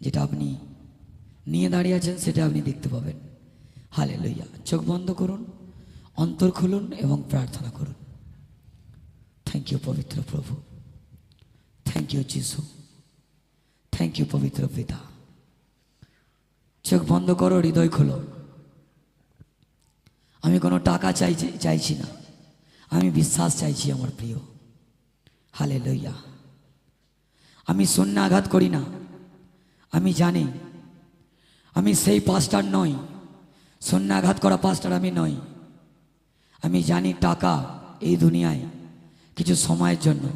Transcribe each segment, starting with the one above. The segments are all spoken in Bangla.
যেটা আপনি নিয়ে দাঁড়িয়ে আছেন, সেটা আপনি দেখতে পাবেন। হালে লইয়া চোখ বন্ধ করুন, অন্তর খুলুন এবং প্রার্থনা করুন। থ্যাংক ইউ পবিত্র প্রভু। থ্যাংক ইউ যিশু থ্যাংক ইউ পবিত্র পিতা। চোখ বন্ধ করো, হৃদয় খোলো। আমি কোনো টাকা চাইছি চাইছি না। আমি বিশ্বাস চাইছি আমার প্রিয়। হালে লইয়া আমি শূন্য আঘাত করি না। আমি জানি। আমি সেই পাস্টার নই। সন্ন্যাঘাত করা পাস্টার আমি নই। আমি জানি টাকা এই দুনিয়ায় কিছু সময়ের জন্য,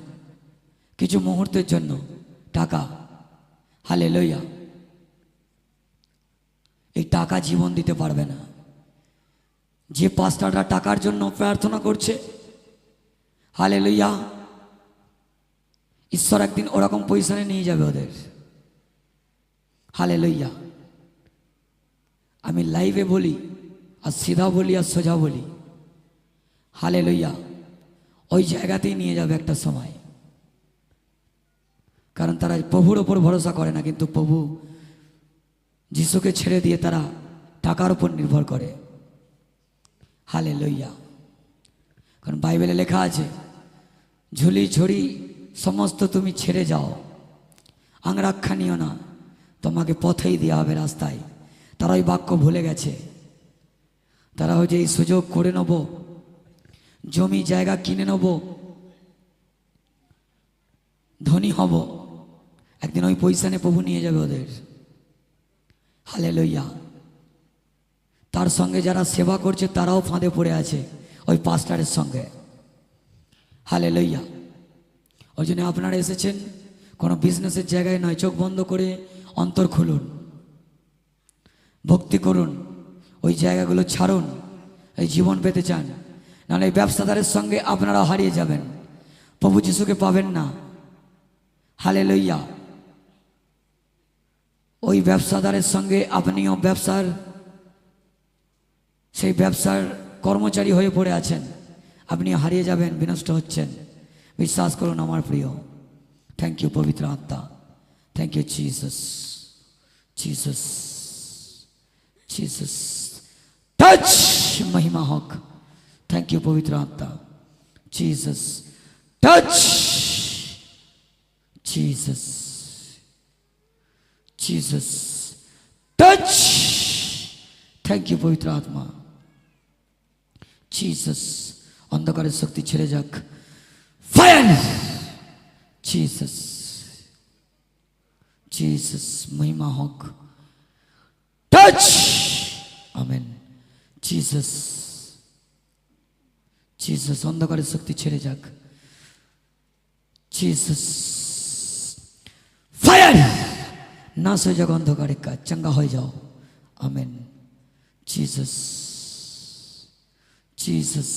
কিছু মুহূর্তের জন্য টাকা। হালে লইয়া এই টাকা জীবন দিতে পারবে না। যে পাস্টাররা টাকার জন্য প্রার্থনা করছে হালে লইয়া ঈশ্বর একদিন ওরকম পজিশনে নিয়ে যাবে ওদের। হালে লইয়া আমি লাইভে বলি আর সিধা বলি আর সোজা বলি। হালে লইয়া ওই জায়গাতেই নিয়ে যাবে একটা সময়। কারণ তারা প্রভুর ওপর ভরসা করে না, কিন্তু প্রভু যিশুকে ছেড়ে দিয়ে তারা টাকার উপর নির্ভর করে। হালে লইয়া কারণ বাইবেলে লেখা আছে, ঝুলি ঝুড়ি, সমস্ত তুমি ছেড়ে যাও। আংরাক্ষা নিও না। তোমাকে পথেই দেওয়া হবে রাস্তায়। তারা ওই বাক্য ভুলে গেছে। তারা হচ্ছে এই সুযোগ করে নেব, জমি জায়গা কিনে নেব, ধনী হব। একদিন ওই পয়সানে প্রভু নিয়ে যাবে ওদের। হালে লইয়া তার সঙ্গে যারা সেবা করছে, তারাও ফাঁদে পড়ে আছে ওই পাস্টারের সঙ্গে। হালে লইয়া ওই জন্য আপনারা এসেছেন, কোনো বিজনেসের জায়গায় নয়, চোখ বন্ধ করে অন্তর খুলুন, ভক্তি করুন, ওই জায়গাগুলো ছাড়ুন, এই জীবন পেতে চান। নাহলে এই ব্যবসাদারের সঙ্গে আপনারা হারিয়ে যাবেন। প্রভু যিশুকে পাবেন না। হালে লইয়া ওই ব্যবসাদারের সঙ্গে আপনিও ব্যবসার, সেই ব্যবসার কর্মচারী হয়ে পড়ে আছেন। আপনি হারিয়ে যাবেন, বিনষ্ট হচ্ছেন। বিশ্বাস করুন আমার প্রিয়। থ্যাংক ইউ পবিত্র আত্মা। Thank you Jesus Jesus Jesus touch মহিমা হক থ্যাংক ইউ পবিত্র আত্মা Jesus touch Jesus Jesus touch thank you পবিত্র আত্মা জিসাস অন্ধকারের শক্তি ছেড়ে যাক ফায়ার জিসাস জিসাস মহিমা হোক টাচ আমেন জিসাস জিসাস অন্ধকারের শক্তি ছেড়ে যাক জিসাস ফায়ার নাশ হয়ে যাক অন্ধকারের কাজ চাঙ্গা হয়ে যাও আমেন জিসাস জিসাস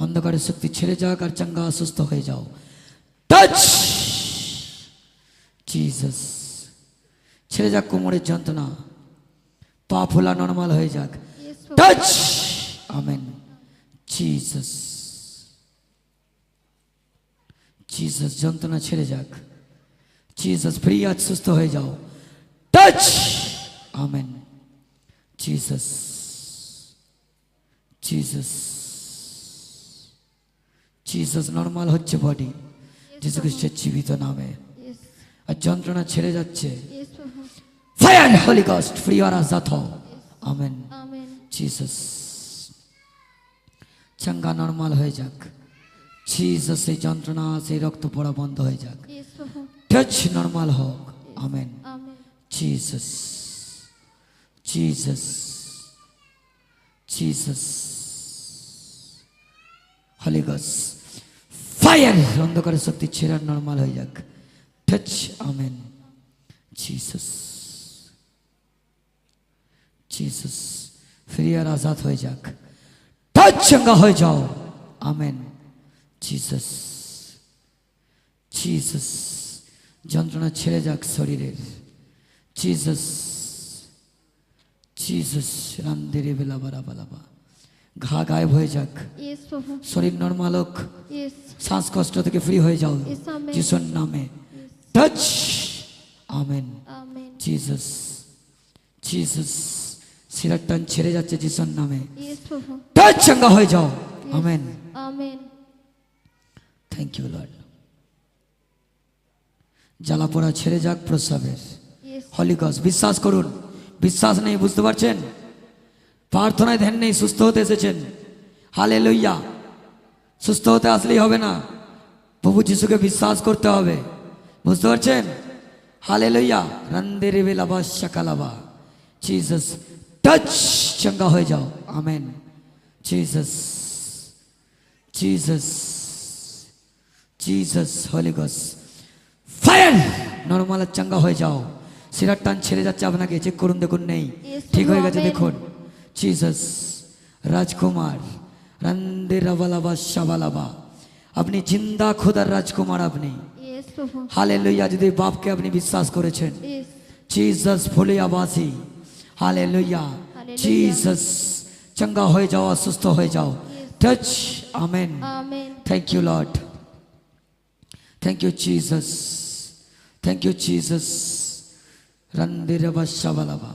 অন্ধকারের শক্তি ছেড়ে যাক আর চাঙ্গা সুস্থ হয়ে যাও টাচ জিসাস ছেড়ে যাক কোমরের যন্ত্রণা। পা ফোলা নর্মাল হয়ে যাক। টাচ আমেন জিসাস জিসাস যন্ত্রণা ছেড়ে যাক। জিসাস ফ্রি আজ সুস্থ হয়ে যাও। Touch amen Jesus Jesus Jesus normal হচ্ছে বডি যিশু খ্রিস্টের জীবিত নামে. আর যন্ত্রণা ছেড়ে যাচ্ছে. ফায়ার হোলি গস্ট ফ্রি আর আজাদ আমেন. জিসাস চাঙ্গা নর্মাল হয়ে যাক জিসাস সেই যন্ত্রণা সেই রক্ত পড়া বন্ধ হয়ে যাক. টাচ নর্মাল হোক। Amen. Jesus Jesus Jesus holy ghost fire অন্ধকারের শক্তি ছেড়ে নর্মাল হয়ে যাক touch amen Jesus Jesus free আর আজাদ হয়ে যাক। টাচ চঙ্গা হয়ে যাও। আমেন জিসাস জিসাস যন্ত্রণা ছেড়ে যাক শরীরের। জিসাস জিসাস রামদেরে বেলা বালা বালাবা ঘা গায়েব হয়ে যাক। শরীর নর্মাল হোক. শ্বাসকষ্ট থেকে ফ্রি হয়ে যাও। যিশুর নামে। Touch amen amen Jesus Jesus সিরার টান ছেড়ে যাচ্ছে যিশুর নামে। টাচ চাঙ্গা হয়ে যাও amen amen thank you lord জ্বালা পোড়া ছেড়ে যাক প্রস্রাবের হলিগস বিশ্বাস করুন। বিশ্বাস নেই বুঝতে পারছেন? প্রার্থনায় ধ্যান নেই সুস্থ হতে এসেছেন। হালে লইয়া সুস্থ হতে আসলেই হবে না। প্রভু যিশুকে বিশ্বাস করতে হবে। বুঝতে পারছেন? হালে লইয়া রন্দে রেবে লাবা শাকালাবা জিসাস টাচ চঙ্গা হয়ে যাও। আমেন জিসাস জিসাস জিসাস হলিগস ফায়ার নর্মাল চাঙ্গা হয়ে যাও। সিরার টান ছেড়ে যাচ্ছে আপনাকে চেক করুন দেখুন নেই। ঠিক হয়ে গেছে. দেখুন। জিসাস রাজকুমার। রন্দে রাবালাবা শাবালাবা আপনি জিন্দা খোদার রাজকুমার আপনি। ইয়েস প্রভু হালে লইয়া যদি বাপকে আপনি বিশ্বাস করেছেন ইয়েস জিসাস ভুলে আবাসি হালে লইয়া Hallelujah. জিসাস চঙ্গা হয়ে যাও সুস্থ হয়ে যাও touch amen amen Thank you, Lord. Thank you, Jesus. Thank you, Jesus. Randiraba shabalaba.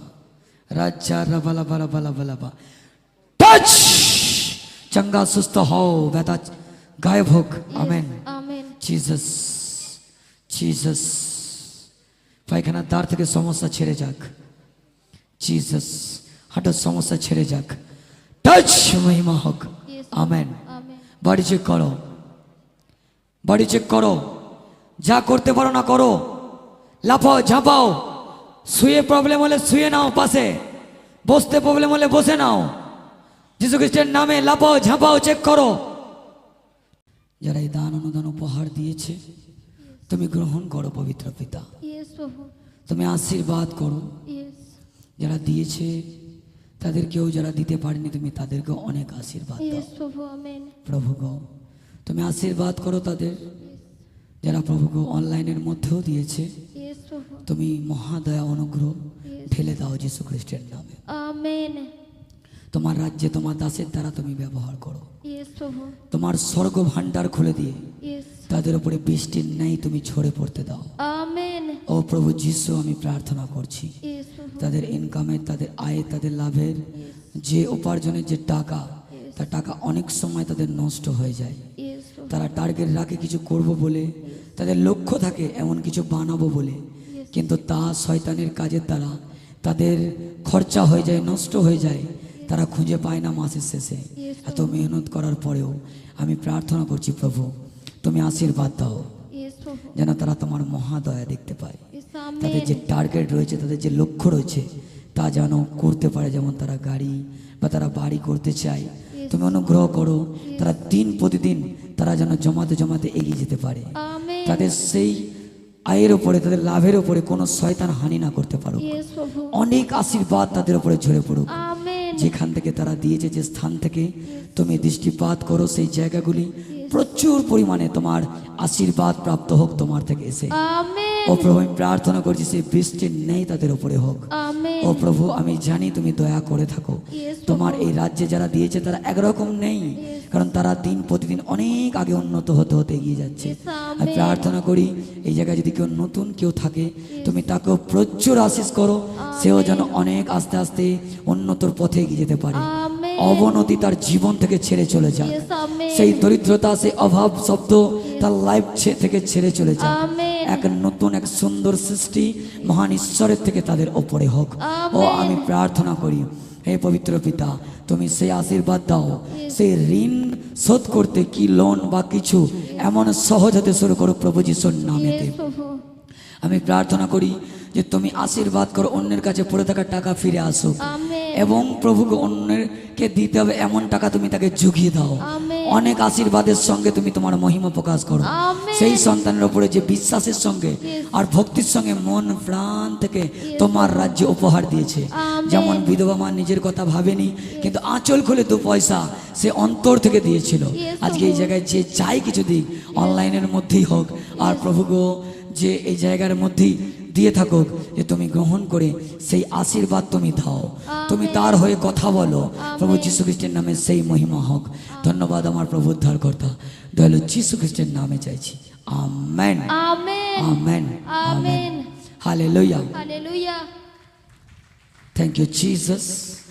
Raja rabalaba rabalaba laba. Touch! চঙ্গা সুস্থ হও ব্যথা গায়েব হোক আমেন আমেন জিসাস পায়খানার দ্বার থেকে সমস্যা ছেড়ে যাক। জিসাস হাঁটার সমস্যা ছেড়ে যাক। টাচ মহিমা হোক। আমেন বাড়ি চেক করো। বাড়ি চেক করো। যা করতে পারো না করো। লাফাও ঝাঁপাও। শুয়ে প্রবলেম হলে শুয়ে নাও পাশে। বসতে প্রবলেম হলে বসে নাও। যিশু খ্রিস্টের নামে লাফাও ঝাঁপাও চেক করো। যারা এই দান অনুদান উপহার দিয়েছে তুমি গ্রহণ করো পবিত্র পিতা। তুমি আশীর্বাদ করো। যারা দিয়েছে তাদেরকেও যারা দিতে পারেনি তুমি তাদেরকেও অনেক আশীর্বাদ দাও। প্রভু গো তুমি আশীর্বাদ করো তাদের। যারা প্রভু গো অনলাইনের মধ্যেও দিয়েছে তুমি মহাদয়া অনুগ্রহ ঢেলে দাও যীশু খ্রিস্টের নামে। আমেন। তোমার রাজ্যে তোমার দাসের দ্বারা তুমি ব্যবহার করো। তোমার স্বর্গ ভাণ্ডার খুলে দিয়ে তাদের উপরে বৃষ্টির ন্যায় তুমি ছড়ে পড়তে দাও। ও প্রভু যিশু আমি প্রার্থনা করছি। তাদের ইনকামের তাদের আয় তাদের লাভের যে উপার্জনের যে টাকা তার টাকা অনেক সময় তাদের নষ্ট হয়ে যায়। তারা টার্গেট রাখে কিছু করব বলে তাদের লক্ষ্য থাকে এমন কিছু বানাবো বলে। কিন্তু তা শয়তানের কাজের দ্বারা তাদের খরচা হয়ে যায় নষ্ট হয়ে যায়। তারা খুঁজে পায় না মাসের শেষে। এত মেহনত করার পরেও আমি প্রার্থনা করছি প্রভু তুমি আশীর্বাদ দাও যেন তারা তোমার মহাদয়া দেখতে পায়। তাদের যে টার্গেট রয়েছে তাদের যে লক্ষ্য রয়েছে তা যেন করতে পারে যেমন তারা গাড়ি বা তারা বাড়ি করতে চায়। তুমি অনুগ্রহ করো তারা দিন প্রতিদিন তারা যেন জমাতে জমাতে এগিয়ে যেতে পারে। তাদের সেই আয়ের ওপরে তাদের লাভের ওপরে কোনো শয়তান হানি না করতে পারুক। অনেক আশীর্বাদ তাদের ওপরে ঝরে পড়ুক। যেখান থেকে তারা দিয়েছে, যে স্থান থেকে তুমি দৃষ্টিপাত করো, সেই জায়গাগুলি প্রচুর পরিমাণে তোমার আশীর্বাদ প্রাপ্ত হোক তোমার থেকে এসে। ও প্রভু আমি প্রার্থনা করছি সেই বৃষ্টির নেই তাদের উপরে হোক। ও প্রভু আমি জানি তুমি দয়া করে থাকো। তোমার এই রাজ্যে যারা দিয়েছে তারা একরকম নেই। কারণ তারা দিন প্রতিদিন অনেক আগে উন্নত হতে হতে এগিয়ে যাচ্ছে। আমি প্রার্থনা করি এই জায়গায় যদি কেউ নতুন কেউ থাকে তুমি তাকেও প্রচুর আশিস করো। সেও যেন অনেক আস্তে আস্তে উন্নতর পথে এগিয়ে যেতে পারে। অবনতি তার জীবন থেকে ছেড়ে চলে যাক। সেই দরিদ্রতা সেই অভাব শব্দ তার লাইফ থেকে ছেড়ে চলে যাক। আমেন এক নতুন এক সুন্দর সৃষ্টি মহান ঈশ্বরের থেকে তাদের ওপরে হোক। ও আমি প্রার্থনা করি হে পবিত্র পিতা তুমি সেই আশীর্বাদ দাও। সেই ঋণ শোধ করতে কি লোন বা কিছু এমন সহজ হতে শুরু করো প্রভু যিশুর নামেতে আমি প্রার্থনা করি যে তুমি আশীর্বাদ করো অন্যের কাছে পড়ে থাকা টাকা ফিরে আসুক আমেন। এবং প্রভুকে অন্যকে দিতে হবে এমন টাকা তুমি তাকে জুগিয়ে দাও। অনেক আশীর্বাদের সঙ্গে তুমি তোমার মহিমা প্রকাশ করো। সেই সন্তানের উপরে যে বিশ্বাসের সঙ্গে আর ভক্তির সঙ্গে মন প্রাণ থেকে তোমার রাজ্য উপহার দিয়েছে। যেমন বিধবা মা নিজের কথা ভাবেনি কিন্তু আঁচল খুলে দু পয়সা সে অন্তর থেকে দিয়েছিল। আজকে এই জায়গায় যে চাই কিছু দিক অনলাইনের মধ্যেই হোক আর প্রভু গো যে এই জায়গার মধ্যেই দিয়ে থাকুক যে তুমি গ্রহণ করে সেই আশীর্বাদ তুমি দাও। তুমি তার হয়ে কথা বলো। প্রভু যীশু খ্রিস্টের নামে সেই মহিমা হোক। ধন্যবাদ আমার প্রভু উদ্ধারকর্তা দয়ালু যীশু খ্রিস্টের নামে চাইছি। Amen. Amen. Amen. Amen. Hallelujah. Hallelujah. Thank you, Jesus.